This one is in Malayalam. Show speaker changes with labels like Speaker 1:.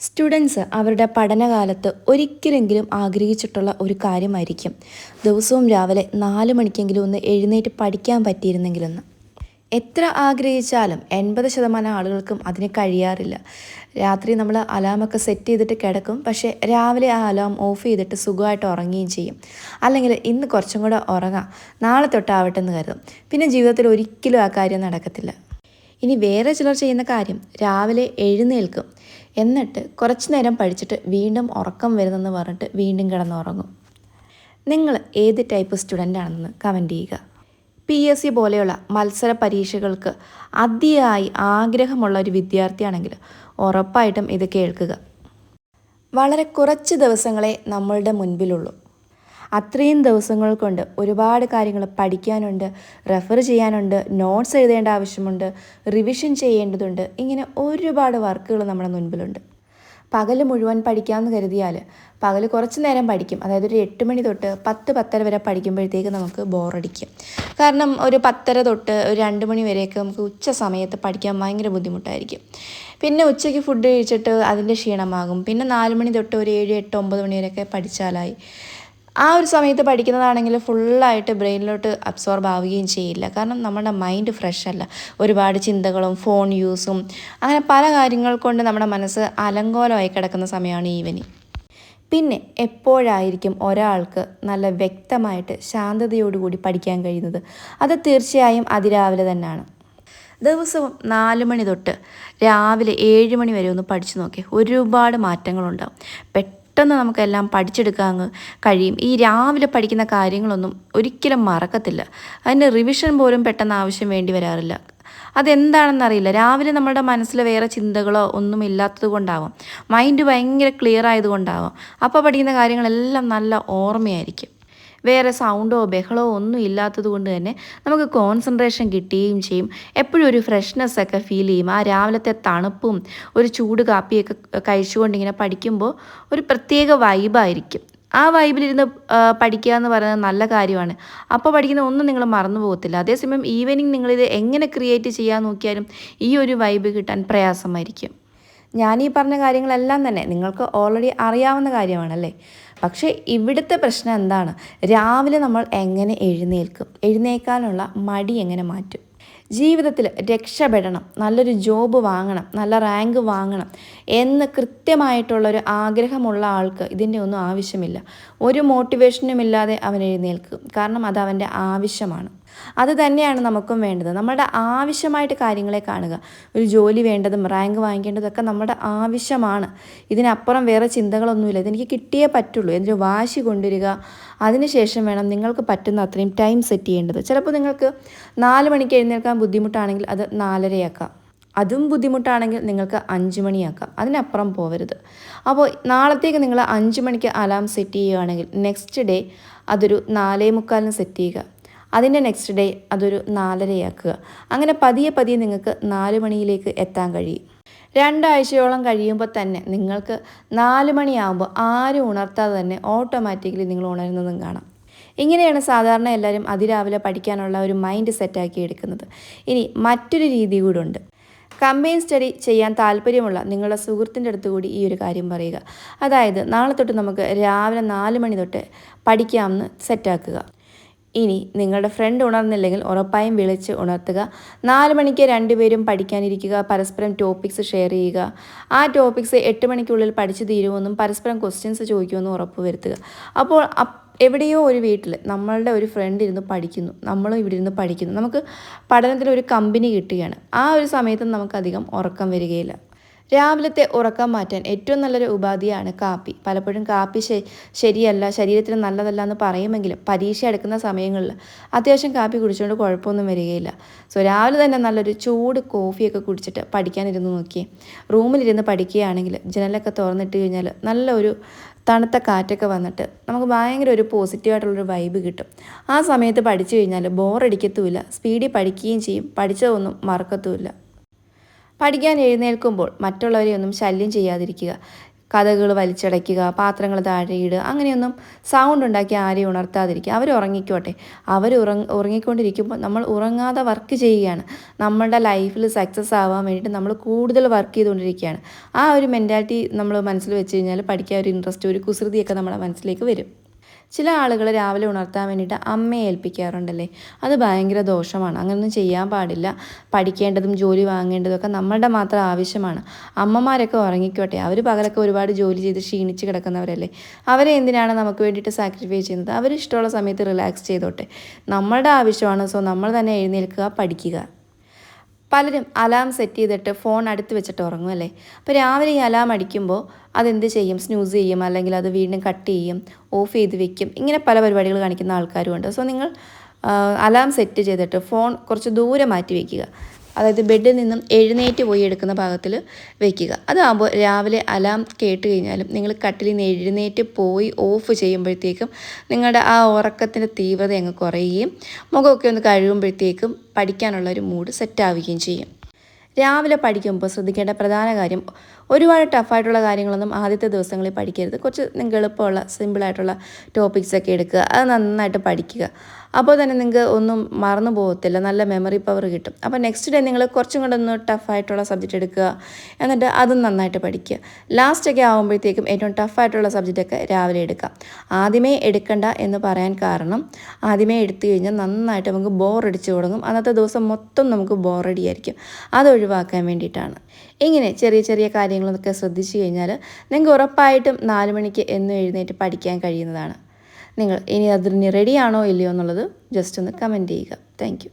Speaker 1: സ്റ്റുഡൻസ് അവരുടെ പഠനകാലത്ത് ഒരിക്കലെങ്കിലും ആഗ്രഹിച്ചിട്ടുള്ള ഒരു കാര്യമായിരിക്കും. ദിവസവും രാവിലെ നാല് മണിക്കെങ്കിലും ഒന്ന് എഴുന്നേറ്റ് പഠിക്കാൻ പറ്റിയിരുന്നെങ്കിലെന്ന്. എത്ര ആഗ്രഹിച്ചാലും എൺപത് ശതമാനം ആളുകൾക്കും അതിന് കഴിയാറില്ല. രാത്രി നമ്മൾ അലാമൊക്കെ സെറ്റ് ചെയ്തിട്ട് കിടക്കും. പക്ഷേ രാവിലെ ആ അലാം ഓഫ് ചെയ്തിട്ട് സുഖമായിട്ട് ഉറങ്ങുകയും ചെയ്യും. അല്ലെങ്കിൽ ഇന്ന് കുറച്ചും കൂടെ ഉറങ്ങാം. നാളെ തൊട്ടാവട്ടെ എന്ന് കരുതും. പിന്നെ ജീവിതത്തിൽ ഒരിക്കലും ആ കാര്യം നടക്കത്തില്ല. ഇനി വേറെ ചിലർ ചെയ്യുന്ന കാര്യം രാവിലെ എഴുന്നേൽക്കും. എന്നിട്ട് കുറച്ച് നേരം പഠിച്ചിട്ട് വീണ്ടും ഉറക്കം വരുന്നെന്ന് പറഞ്ഞിട്ട് വീണ്ടും കിടന്നുറങ്ങും. നിങ്ങൾ ഏത് ടൈപ്പ് സ്റ്റുഡന്റ് ആണെന്ന് കമന്റ് ചെയ്യുക. പി എസ് സി പോലെയുള്ള മത്സര പരീക്ഷകൾക്ക് അതിയായി ആഗ്രഹമുള്ള ഒരു വിദ്യാർത്ഥിയാണെങ്കിൽ ഉറപ്പായിട്ടും ഇത് കേൾക്കുക. വളരെ കുറച്ച് ദിവസങ്ങളെ നമ്മളുടെ മുൻപിലുള്ളൂ. അത്രയും ദിവസങ്ങൾ കൊണ്ട് ഒരുപാട് കാര്യങ്ങൾ പഠിക്കാനുണ്ട് റെഫർ ചെയ്യാനുണ്ട് നോട്ട്സ് എഴുതേണ്ട ആവശ്യമുണ്ട് റിവിഷൻ ചെയ്യേണ്ടതുണ്ട് ഇങ്ങനെ ഒരുപാട് വർക്കുകൾ നമ്മുടെ മുൻപിലുണ്ട്. പകൽ മുഴുവൻ പഠിക്കാമെന്ന് കരുതിയാൽ പകൽ കുറച്ച് നേരം പഠിക്കും. അതായത് ഒരു എട്ട് മണി തൊട്ട് പത്ത് പത്തര വരെ പഠിക്കുമ്പോഴത്തേക്ക് നമുക്ക് ബോറടിക്കും കാരണം ഒരു പത്തര തൊട്ട് ഒരു രണ്ട് മണി വരെയൊക്കെ നമുക്ക് ഉച്ച സമയത്ത് പഠിക്കാൻ ഭയങ്കര ബുദ്ധിമുട്ടായിരിക്കും. പിന്നെ ഉച്ചയ്ക്ക് ഫുഡ് കഴിച്ചിട്ട് അതിന്റെ ക്ഷീണമാകും. പിന്നെ നാല് മണി തൊട്ട് ഒരു ഏഴ് എട്ട് ഒമ്പത് മണി വരെയൊക്കെ പഠിച്ചാലായി. ആ ഒരു സമയത്ത് പഠിക്കുന്നതാണെങ്കിൽ ഫുള്ളായിട്ട് ബ്രെയിനിലോട്ട് അബ്സോർബ് ആവുകയും ചെയ്യില്ല. കാരണം നമ്മുടെ മൈൻഡ് ഫ്രഷ് അല്ല. ഒരുപാട് ചിന്തകളും ഫോൺ യൂസും അങ്ങനെ പല കാര്യങ്ങൾ കൊണ്ട് നമ്മുടെ മനസ്സ് അലങ്കോലമായി കിടക്കുന്ന സമയമാണ് ഈവനിങ് പിന്നെ എപ്പോഴായിരിക്കും ഒരാൾക്ക് നല്ല വ്യക്തമായിട്ട് ശാന്തതയോടുകൂടി പഠിക്കാൻ കഴിയുന്നത്? അത് തീർച്ചയായും അതിരാവിലെ തന്നെയാണ്. ദിവസവും നാല് മണി തൊട്ട് രാവിലെ ഏഴ് മണി വരെ ഒന്ന് പഠിച്ചു നോക്കി ഒരുപാട് മാറ്റങ്ങളുണ്ടാവും. പെട്ടെന്ന് നമുക്കെല്ലാം പഠിച്ചെടുക്കാൻ കഴിയും. ഈ രാവിലെ പഠിക്കുന്ന കാര്യങ്ങളൊന്നും ഒരിക്കലും മറക്കത്തില്ല. അതിന്റെ റിവിഷൻ പോലും പെട്ടെന്ന് ആവശ്യം വേണ്ടി വരാറില്ല. അതെന്താണെന്നറിയില്ല. രാവിലെ നമ്മുടെ മനസ്സിൽ വേറെ ചിന്തകളോ ഒന്നും ഇല്ലാത്തത് കൊണ്ടാവാം മൈൻഡ് ഭയങ്കര ക്ലിയർ ആയതുകൊണ്ടാവാം. അപ്പോൾ പഠിക്കുന്ന കാര്യങ്ങളെല്ലാം നല്ല ഓർമ്മയായിരിക്കും. വേറെ സൗണ്ടോ ബഹളോ ഒന്നും ഇല്ലാത്തത് കൊണ്ട് തന്നെ നമുക്ക് കോൺസെൻട്രേഷൻ കിട്ടുകയും ചെയ്യും. എപ്പോഴും ഒരു ഫ്രഷ്നെസ് ഒക്കെ ഫീൽ ചെയ്യും. ആ രാവിലത്തെ തണുപ്പും ഒരു ചൂട് കാപ്പിയൊക്കെ കഴിച്ചുകൊണ്ട് ഇങ്ങനെ പഠിക്കുമ്പോൾ ഒരു പ്രത്യേക വൈബായിരിക്കും ആ വൈബിലിരുന്ന് പഠിക്കുക എന്ന് പറയുന്നത് നല്ല കാര്യമാണ്. അപ്പോൾ പഠിക്കുന്ന ഒന്നും നിങ്ങൾ മറന്നു പോകത്തില്ല. അതേസമയം ഈവനിങ് നിങ്ങളിത് എങ്ങനെ ക്രിയേറ്റ് ചെയ്യാൻ നോക്കിയാലും ഈ ഒരു വൈബ് കിട്ടാൻ പ്രയാസമായിരിക്കും. ഞാൻ ഈ പറഞ്ഞ കാര്യങ്ങളെല്ലാം തന്നെ നിങ്ങൾക്ക് ഓൾറെഡി അറിയാവുന്ന കാര്യമാണല്ലേ? പക്ഷേ ഇവിടുത്തെ പ്രശ്നം എന്താണ്? രാവിലെ നമ്മൾ എങ്ങനെ എഴുന്നേൽക്കും? എഴുന്നേൽക്കാനുള്ള മടി എങ്ങനെ മാറ്റും? ജീവിതത്തിൽ രക്ഷപ്പെടണം നല്ലൊരു ജോബ് വാങ്ങണം നല്ല റാങ്ക് വാങ്ങണം എന്ന് കൃത്യമായിട്ടുള്ളൊരു ആഗ്രഹമുള്ള ആൾക്ക് ഇതിന്റെ ഒന്നും ആവശ്യമില്ല. ഒരു മോട്ടിവേഷനും ഇല്ലാതെ അവൻ എഴുന്നേൽക്കും. കാരണം അത് അവന്റെ ആവശ്യമാണ്. അത് തന്നെയാണ് നമുക്കും വേണ്ടത്. നമ്മുടെ ആവശ്യമായിട്ട് കാര്യങ്ങളെ കാണുക. ഒരു ജോലി വേണ്ടതും റാങ്ക് വാങ്ങിക്കേണ്ടതൊക്കെ നമ്മുടെ ആവശ്യമാണ്. ഇതിനപ്പുറം വേറെ ചിന്തകളൊന്നുമില്ല. ഇതെനിക്ക് കിട്ടിയേ പറ്റുള്ളൂ. എന്നൊരു വാശി കൊണ്ടുവരിക അതിനുശേഷം വേണം നിങ്ങൾക്ക് പറ്റുന്ന അത്രയും ടൈം സെറ്റ് ചെയ്യേണ്ടത്. ചിലപ്പോൾ നിങ്ങൾക്ക് നാല് മണിക്ക് എഴുന്നേൽക്കാൻ ബുദ്ധിമുട്ടാണെങ്കിൽ അത് നാലരയാക്കാം. അതും ബുദ്ധിമുട്ടാണെങ്കിൽ നിങ്ങൾക്ക് അഞ്ച് മണിയാക്കാം. അതിനപ്പുറം പോവരുത്. അപ്പോൾ നാളത്തേക്ക് നിങ്ങൾ അഞ്ച് മണിക്ക് അലാം സെറ്റ് ചെയ്യുകയാണെങ്കിൽ നെക്സ്റ്റ് ഡേ അതൊരു നാലേ മുക്കാലിന് സെറ്റ് ചെയ്യുക. അതിന്റെ നെക്സ്റ്റ് ഡേ അതൊരു നാലരയാക്കുക. അങ്ങനെ പതിയെ പതിയെ നിങ്ങൾക്ക് നാല് മണിയിലേക്ക് എത്താൻ കഴിയും. രണ്ടാഴ്ചയോളം കഴിയുമ്പോൾ തന്നെ നിങ്ങൾക്ക് നാല് മണിയാകുമ്പോൾ ആരും ഉണർത്താതെ തന്നെ ഓട്ടോമാറ്റിക്കലി നിങ്ങൾ ഉണരുന്നതും കാണാം. ഇങ്ങനെയാണ് സാധാരണ എല്ലാവരും അതിരാവിലെ പഠിക്കാനുള്ള ഒരു മൈൻഡ് സെറ്റാക്കി എടുക്കുന്നത്. ഇനി മറ്റൊരു രീതി കൂടെ ഉണ്ട്. കമ്പൈൻ സ്റ്റഡി ചെയ്യാൻ താല്പര്യമുള്ള നിങ്ങളുടെ സുഹൃത്തിന്റെ അടുത്ത് കൂടി ഈ ഒരു കാര്യം പറയുക. അതായത് നാളെ തൊട്ട് നമുക്ക് രാവിലെ നാല് മണി തൊട്ട് പഠിക്കാമെന്ന് സെറ്റാക്കുക ഇനി നിങ്ങളുടെ ഫ്രണ്ട് ഉണർന്നില്ലെങ്കിൽ ഉറപ്പായും വിളിച്ച് ഉണർത്തുക. നാല് മണിക്ക് രണ്ടുപേരും പഠിക്കാനിരിക്കുക. പരസ്പരം ടോപ്പിക്സ് ഷെയർ ചെയ്യുക. ആ ടോപ്പിക്സ് എട്ട് മണിക്കുള്ളിൽ പഠിച്ചു തീരുമെന്നും പരസ്പരം ക്വസ്റ്റ്യൻസ് ചോദിക്കുമെന്നും ഉറപ്പ് വരുത്തുക അപ്പോൾ എവിടെയോ ഒരു വീട്ടിൽ നമ്മളുടെ ഒരു ഫ്രണ്ട് ഇരുന്ന് പഠിക്കുന്നു. നമ്മളും ഇവിടെ ഇരുന്ന് പഠിക്കുന്നു. നമുക്ക് പഠനത്തിൽ ഒരു കമ്പനി കിട്ടുകയാണ്. ആ ഒരു സമയത്ത് നമുക്കധികം ഉറക്കം വരികയില്ല. രാവിലത്തെ ഉറക്കം മാറ്റാൻ ഏറ്റവും നല്ലൊരു ഉപാധിയാണ് കാപ്പി. പലപ്പോഴും കാപ്പി ശരിയല്ല ശരീരത്തിന് നല്ലതല്ല എന്ന് പറയുമെങ്കിലും പരീക്ഷ എടുക്കുന്ന സമയങ്ങളിൽ അത്യാവശ്യം കാപ്പി കുടിച്ചുകൊണ്ട് കുഴപ്പമൊന്നും വരികയില്ല. സോ രാവിലെ തന്നെ നല്ലൊരു ചൂട് കോഫിയൊക്കെ കുടിച്ചിട്ട് പഠിക്കാനിരുന്ന് നോക്കിയേ. റൂമിലിരുന്ന് പഠിക്കുകയാണെങ്കിൽ ജനലൊക്കെ തുറന്നിട്ട് കഴിഞ്ഞാൽ നല്ലൊരു തണുത്ത കാറ്റൊക്കെ വന്നിട്ട് നമുക്ക് ഭയങ്കര ഒരു പോസിറ്റീവായിട്ടുള്ളൊരു വൈബ് കിട്ടും. ആ സമയത്ത് പഠിച്ചു കഴിഞ്ഞാൽ ബോറടിക്കത്തുമില്ല സ്പീഡിൽ പഠിക്കുകയും ചെയ്യും. പഠിച്ചതൊന്നും മറക്കത്തുമില്ല. പഠിക്കാൻ എഴുന്നേൽക്കുമ്പോൾ മറ്റുള്ളവരെ ഒന്നും ശല്യം ചെയ്യാതിരിക്കുക. കഥകൾ വലിച്ചടയ്ക്കുക പാത്രങ്ങൾ താഴെയിടുക അങ്ങനെയൊന്നും സൗണ്ട് ഉണ്ടാക്കി ആരെയും ഉണർത്താതിരിക്കുക. അവർ ഉറങ്ങിക്കോട്ടെ. അവർ ഉറങ്ങ ഉറങ്ങിക്കൊണ്ടിരിക്കുമ്പോൾ നമ്മൾ ഉറങ്ങാതെ വർക്ക് ചെയ്യുകയാണ്. നമ്മളുടെ ലൈഫിൽ സക്സസ് ആവാൻ വേണ്ടിയിട്ട് നമ്മൾ കൂടുതൽ വർക്ക് ചെയ്തുകൊണ്ടിരിക്കുകയാണ്. ആ ഒരു മെന്റാലിറ്റി നമ്മൾ മനസ്സിൽ വെച്ച് കഴിഞ്ഞാൽ പഠിക്കാൻ ഒരു ഇൻട്രസ്റ്റ് ഒരു കുസൃതിയൊക്കെ നമ്മുടെ മനസ്സിലേക്ക് വരും. ചില ആളുകൾ രാവിലെ ഉണർത്താൻ വേണ്ടിയിട്ട് അമ്മയെ ഏൽപ്പിക്കാറുണ്ടല്ലേ? അത് ഭയങ്കര ദോഷമാണ്. അങ്ങനൊന്നും ചെയ്യാൻ പാടില്ല. പഠിക്കേണ്ടതും ജോലി വാങ്ങേണ്ടതൊക്കെ നമ്മളുടെ മാത്രം ആവശ്യമാണ്. അമ്മമാരൊക്കെ ഉറങ്ങിക്കോട്ടെ. അവർ പകലൊക്കെ ഒരുപാട് ജോലി ചെയ്ത് ക്ഷീണിച്ച് കിടക്കുന്നവരല്ലേ? അവരെ എന്തിനാണ് നമുക്ക് വേണ്ടിയിട്ട് സാക്രിഫൈസ് ചെയ്യുന്നത്? അവർ ഇഷ്ടമുള്ള സമയത്ത് റിലാക്സ് ചെയ്തോട്ടെ. നമ്മളുടെ ആവശ്യമാണ്. സോ നമ്മൾ തന്നെ എഴുന്നേൽക്കുക പഠിക്കുക. പലരും അലാം സെറ്റ് ചെയ്തിട്ട് ഫോൺ അടുത്ത് വെച്ചിട്ട് ഉറങ്ങും അല്ലേ? അപ്പോൾ രാവിലെ ഈ അലാം അടിക്കുമ്പോൾ അതെന്ത് ചെയ്യും? സ്നൂസ് ചെയ്യും അല്ലെങ്കിൽ അത് വീണ്ടും കട്ട് ചെയ്യും ഓഫ് ചെയ്ത് വെക്കും. ഇങ്ങനെ പല പരിപാടികൾ കാണിക്കുന്ന ആൾക്കാരുമുണ്ട്. സോ നിങ്ങൾ അലാം സെറ്റ് ചെയ്തിട്ട് ഫോൺ കുറച്ച് ദൂരെ മാറ്റി വയ്ക്കുക അതായത് ബെഡിൽ നിന്നും എഴുന്നേറ്റ് പോയി എടുക്കുന്ന ഭാഗത്തിൽ വെക്കുക. അതാകുമ്പോൾ രാവിലെ അലാം കേട്ട് കഴിഞ്ഞാലും നിങ്ങൾ കട്ടിൽ നിന്ന് എഴുന്നേറ്റ് പോയി ഓഫ് ചെയ്യുമ്പോഴത്തേക്കും നിങ്ങളുടെ ആ ഉറക്കത്തിന്റെ തീവ്രത അങ്ങ് കുറയുകയും മുഖമൊക്കെ ഒന്ന് കഴുകുമ്പോഴത്തേക്കും പഠിക്കാനുള്ള ഒരു മൂഡ് സെറ്റാവുകയും ചെയ്യും. രാവിലെ പഠിക്കുമ്പോൾ ശ്രദ്ധിക്കേണ്ട പ്രധാന കാര്യം ഒരുപാട് ടഫായിട്ടുള്ള കാര്യങ്ങളൊന്നും ആദ്യത്തെ ദിവസങ്ങളിൽ പഠിക്കരുത്. കുറച്ച് നിങ്ങൾക്ക് എളുപ്പമുള്ള സിമ്പിളായിട്ടുള്ള ടോപ്പിക്സ് ഒക്കെ എടുക്കുക. അത് നന്നായിട്ട് പഠിക്കുക. അപ്പോൾ തന്നെ നിങ്ങൾക്ക് ഒന്നും മറന്നു പോകത്തില്ല. നല്ല മെമ്മറി പവർ കിട്ടും. അപ്പോൾ നെക്സ്റ്റ് ഡേ നിങ്ങൾ കുറച്ചും കൂടെ ഒന്ന് ടഫായിട്ടുള്ള സബ്ജക്റ്റ് എടുക്കുക. എന്നിട്ട് അതും നന്നായിട്ട് പഠിക്കുക. ലാസ്റ്റൊക്കെ ആകുമ്പോഴത്തേക്കും ഏറ്റവും ടഫായിട്ടുള്ള സബ്ജക്റ്റൊക്കെ രാവിലെ എടുക്കുക. ആദ്യമേ എടുക്കണ്ട എന്ന് പറയാൻ കാരണം ആദ്യമേ എടുത്തു കഴിഞ്ഞാൽ നന്നായിട്ട് നമുക്ക് ബോറടിച്ച് തുടങ്ങും. അന്നത്തെ ദിവസം മൊത്തം നമുക്ക് ബോറടിയായിരിക്കും അത് ഒഴിവാക്കാൻ വേണ്ടിയിട്ടാണ്. ഇങ്ങനെ ചെറിയ ചെറിയ കാര്യങ്ങളൊക്കെ ശ്രദ്ധിച്ചു കഴിഞ്ഞാൽ നിങ്ങൾക്ക് ഉറപ്പായിട്ടും നാല് മണിക്ക് എന്നും എഴുന്നേറ്റ് പഠിക്കാൻ കഴിയുന്നതാണ്. നിങ്ങൾ ഇനി അതിന് റെഡിയാണോ ഇല്ലയോ എന്നുള്ളത് ജസ്റ്റ് ഒന്ന് കമന്റ് ചെയ്യുക. താങ്ക്